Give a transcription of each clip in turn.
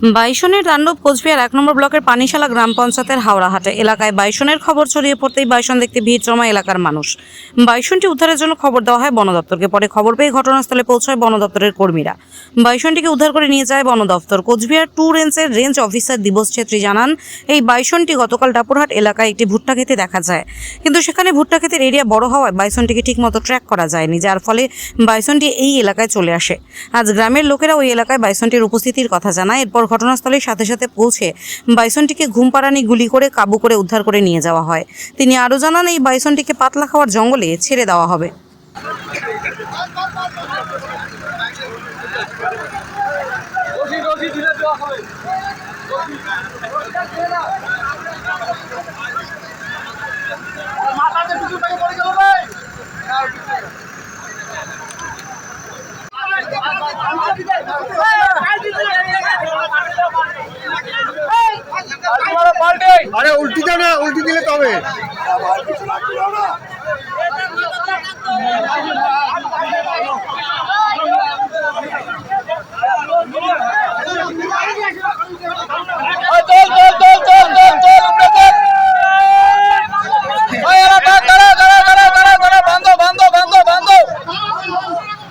বাইসনের তাণ্ডব কোচবিহার এক নম্বর ব্লকের পানিশালা গ্রাম পঞ্চায়েতের হাওড়াহাটে। এলাকায় বাইসনের খবর ছড়িয়ে পড়তেই বাইসন দেখতে ভিড় জমা এলাকার মানুষ। বাইসনটি উদ্ধারের জন্য খবর দেওয়া হয় বন দপ্তরকে পরে খবর পেয়ে ঘটনাস্থলে পৌঁছায় বন দপ্তরের কর্মীরা। বাইসনটিকে উদ্ধার করে নিয়ে যায় বন দপ্তর কোচবিহার টু রেঞ্জের রেঞ্জ অফিসার দিবস ছেত্রী জানান, এই বাইসনটি গতকাল টাপুরহাট এলাকায় একটি ভুট্টা খেতে দেখা যায়। কিন্তু সেখানে ভুট্টা ক্ষেতের এরিয়া বড় হওয়ায় বাইসনটিকে ঠিকমতো ট্র্যাক করা যায়নি, যার ফলে বাইসনটি এই এলাকায় চলে আসে। আজ গ্রামের লোকেরা ওই এলাকায় বাইসনটির উপস্থিতির কথা জানায়। এরপর ঘটনাস্থলের সাথে সাথে পৌঁছে বাইসনটিকে ঘুমপাড়ানি গুলি করে কাবু করে উদ্ধার করে নিয়ে যাওয়া হয়। তিনি আরও জানান, এই বাইসনটিকে পাতলা খাওয়ার জঙ্গলে ছেড়ে দেওয়া হবে। হবে। আরে উল্টি দাও না উল্টি দিলে তবে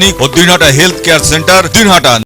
clinic ও Dinhata health care centre Dinhata